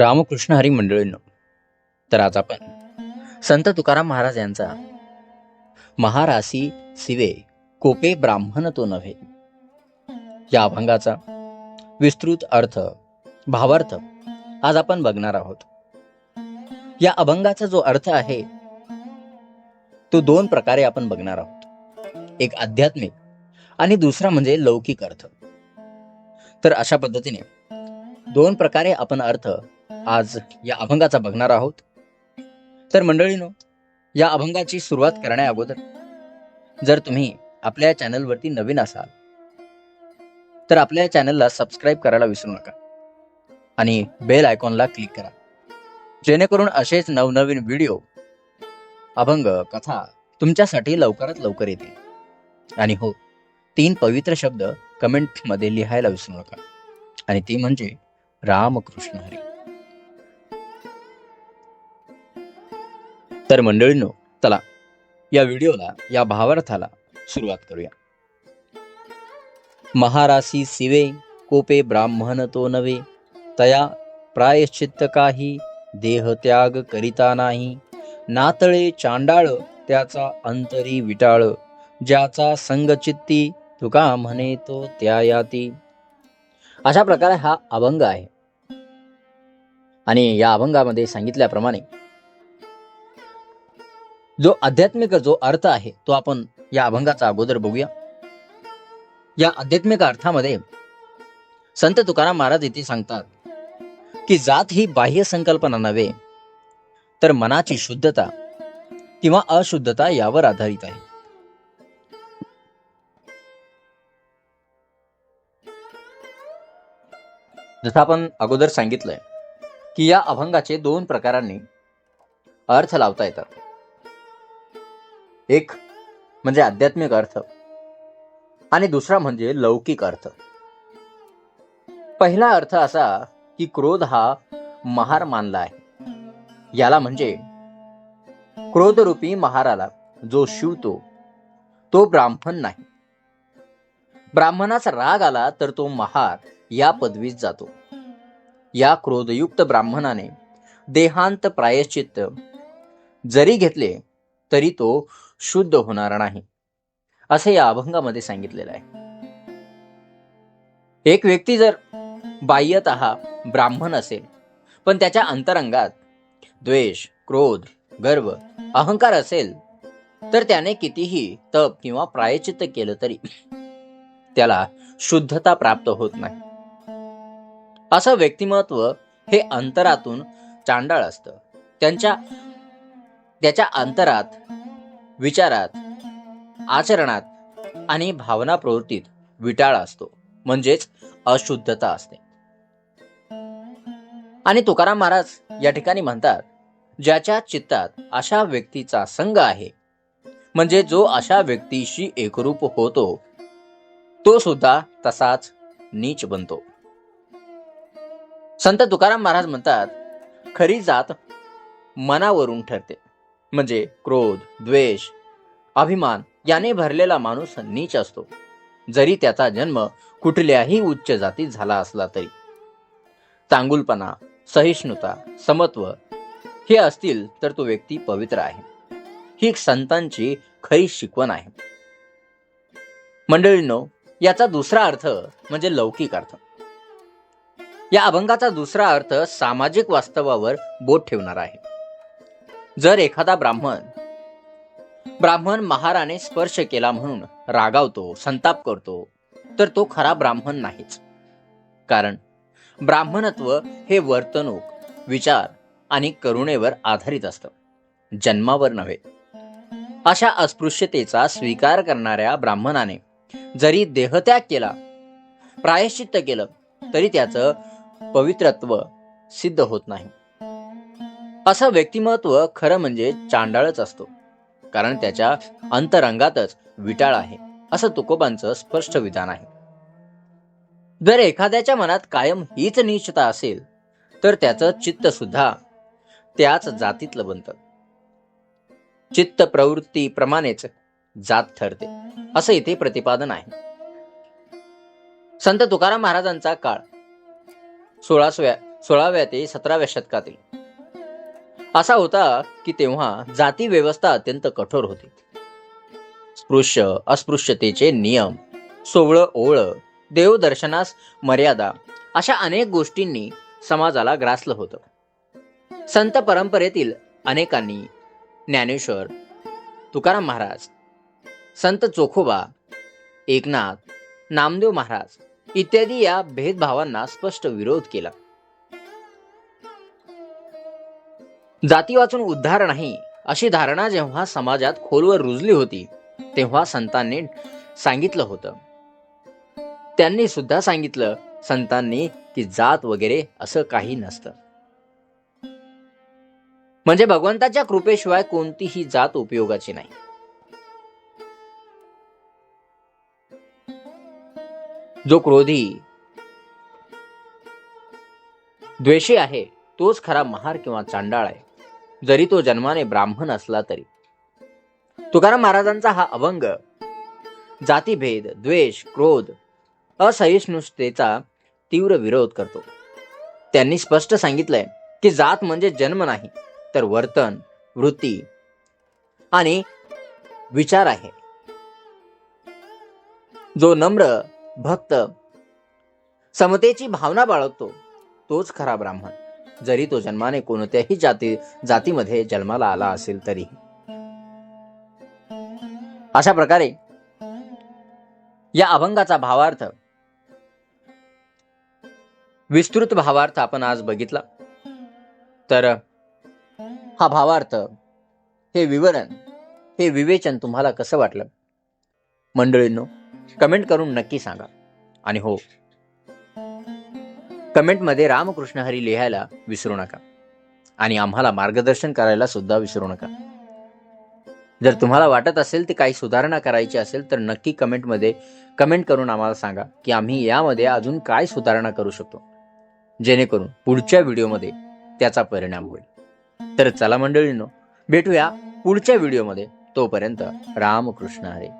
रामकृष्ण हरी मंडळींनो तर आज आपण संत तुकाराम महाराज यांचा महारासी शिवे कोपे ब्राह्मण तो नव्हे या अभंगाचा विस्तृत अर्थ भावार्थ आज आपण बघणार आहोत. या अभंगाचा जो अर्थ आहे तो दोन प्रकारे आपण बघणार आहोत. एक आध्यात्मिक आणि दुसरा म्हणजे लौकिक अर्थ. तर अशा पद्धतीने दोन प्रकारे आपण अर्थ आज या अभंगाचा बघणार आहोत. तर मंडळीनो या अभंगाची सुरुवात करण्या अगोदर जर तुम्ही आपल्या चॅनलवरती नवीन असाल तर आपल्या चॅनलला सबस्क्राईब करायला विसरू नका आणि बेल आयकॉनला क्लिक करा. जेणेकरून असेच नवनवीन व्हिडिओ अभंग कथा तुमच्यासाठी लवकरात लवकर येतील. आणि हो तीन पवित्र शब्द कमेंटमध्ये लिहायला विसरू नका. आणि ती म्हणजे रामकृष्ण हरी. तर मंडळींनो चला या व्हिडिओला या भावार्थाला सुरुवात करूया. महारासी शिवे कोपे ब्राह्मण तो नवे तया प्रायश्चित्त काही देह त्याग करिता नाही. नातळे चांडाळ त्याचा अंतरी विटाळ ज्याचा संगचित्ती तुका म्हणे तो त्या याती. अशा प्रकारे हा अभंग आहे. आणि या अभंगामध्ये सांगितल्याप्रमाणे जो आध्यात्मिक जो अर्थ आहे तो आपण या अभंगाचा अगोदर बघूया. या आध्यात्मिक अर्थामध्ये संत तुकाराम महाराज इथे सांगतात की जात ही बाह्य संकल्पना नव्हे तर मनाची शुद्धता किंवा अशुद्धता यावर आधारित आहे. जसं आपण अगोदर सांगितलंय की या अभंगाचे दोन प्रकारांनी अर्थ लावता येतात. एक म्हणजे आध्यात्मिक अर्थ आणि दुसरा म्हणजे लौकिक अर्थ. पहिला अर्थ असा की क्रोध हा महार मानला आहे. याला म्हणजे क्रोधरूपी महाराला जो शिवतो तो ब्राह्मण नाही. ब्राह्मणाचा राग आला तर तो महार या पदवीत जातो. या क्रोधयुक्त ब्राह्मणाने देहांत प्रायश्चित्त जरी घेतले तरी तो शुद्ध होणार नाही. असे या अभंगामध्ये सांगितलेलं आहे. एक व्यक्ती जर बाह्यत ब्राह्मण असेल पण त्याच्या अंतरंगात द्वेष क्रोध गर्व अहंकार असेल तर त्याने कितीही तप किंवा प्रायचित्त केलं तरी त्याला शुद्धता प्राप्त होत नाही. असं व्यक्तिमत्व हे अंतरातून चांडाळ असतं. त्यांच्या त्याच्या अंतरात विचारात आचरणात आणि भावना प्रवृत्तीत विटाळ असतो. म्हणजेच अशुद्धता असते. आणि तुकाराम महाराज या ठिकाणी म्हणतात ज्याच्या चित्तात अशा व्यक्तीचा संघ आहे म्हणजे जो अशा व्यक्तीशी एकरूप होतो तो सुद्धा तसाच नीच बनतो. संत तुकाराम महाराज म्हणतात खरी जात मनावरून ठरते. म्हणजे क्रोध द्वेष अभिमान याने भरलेला माणूस नीच असतो. जरी त्याचा जन्म कुठल्याही उच्च जातीत झाला असला तरी. चांगुलपणा सहिष्णुता समत्व हे असतील तर तो व्यक्ती पवित्र आहे. ही संतांची खरी शिकवण आहे. मंडळींनो याचा दुसरा अर्थ म्हणजे लौकिक अर्थ. या अभंगाचा दुसरा अर्थ सामाजिक वास्तवावर बोट ठेवणार आहे. जर एखादा ब्राह्मण ब्राह्मण महाराने स्पर्श केला म्हणून रागावतो संताप करतो तर तो खरा ब्राह्मण नाहीच. कारण ब्राह्मणत्व हे वर्तणूक विचार आणि करुणेवर आधारित असतं. जन्मावर नव्हे. अशा अस्पृश्यतेचा स्वीकार करणाऱ्या ब्राह्मणाने जरी देहत्याग केला प्रायश्चित्त केलं तरी त्याचं पवित्रत्व सिद्ध होत नाही. असं व्यक्तिमत्व खरं म्हणजे चांडाळच असतो. कारण त्याच्या अंतरंगातच विटाळ आहे असं तुकोबांचं स्पष्ट विधान आहे. जर एखाद्याच्या मनात कायम हीच निश्चिता असेल तर त्याचं चित्त सुद्धा त्याच जातीतलं बनतं. चित्त प्रवृत्तीप्रमाणेच जात ठरते असं इथे प्रतिपादन आहे. संत तुकाराम महाराजांचा काळ सोळाव्या सोळाव्या ते सतराव्या शतकातील. असा होता की तेव्हा जाती व्यवस्था अत्यंत कठोर होती. स्पृश्य अस्पृश्यतेचे नियम सोवळं ओवळं देवदर्शनास मर्यादा अशा अनेक गोष्टींनी समाजाला ग्रासलं होतं. संत परंपरेतील अनेकांनी ज्ञानेश्वर तुकाराम महाराज संत चोखोबा एकनाथ नामदेव महाराज इत्यादी या भेदभावांना स्पष्ट विरोध केला. जाती वाचून उद्धार नाही अशी धारणा जेव्हा समाजात खोलवर रुजली होती तेव्हा संतांनी सांगितलं होतं. त्यांनी सुद्धा सांगितलं संतांनी की जात वगैरे असं काही नसतं. म्हणजे भगवंताच्या कृपेशिवाय कोणतीही जात उपयोगाची नाही. जो क्रोधी द्वेषी आहे तोच खरा महार किंवा चांडाळ आहे. जरी तो जन्माने ब्राह्मण असला तरी. तुकाराम महाराजांचा हा अभंग जातीभेद द्वेष क्रोध असहिष्णुतेचा तीव्र विरोध करतो. त्यांनी स्पष्ट सांगितलंय की जात म्हणजे जन्म नाही तर वर्तन वृत्ती आणि विचार आहे. जो नम्र भक्त समतेची भावना बाळगतो तोच खरा ब्राह्मण. जरी तो जन्माने कोणत्याही जाती जातीमध्ये जन्माला आला असेल तरी. अशा प्रकारे या अभंगाचा भावार्थ विस्तृत भावार्थ आपण आज बघितला. तर हा भावार्थ हे विवरण हे विवेचन तुम्हाला कसं वाटलं? मंडळींनो कमेंट करून नक्की सांगा. आणि हो कमेंटमध्ये रामकृष्ण हरी लिहायला विसरू नका. आणि आम्हाला मार्गदर्शन करायला सुद्धा विसरू नका. जर तुम्हाला वाटत असेल ते काही सुधारणा करायची असेल तर नक्की कमेंटमध्ये कमेंट करून आम्हाला सांगा की आम्ही यामध्ये अजून काय सुधारणा करू शकतो. जेणेकरून पुढच्या व्हिडिओमध्ये त्याचा परिणाम होईल. तर चला मंडळींनो भेटूया पुढच्या व्हिडिओमध्ये. तोपर्यंत रामकृष्ण हरे.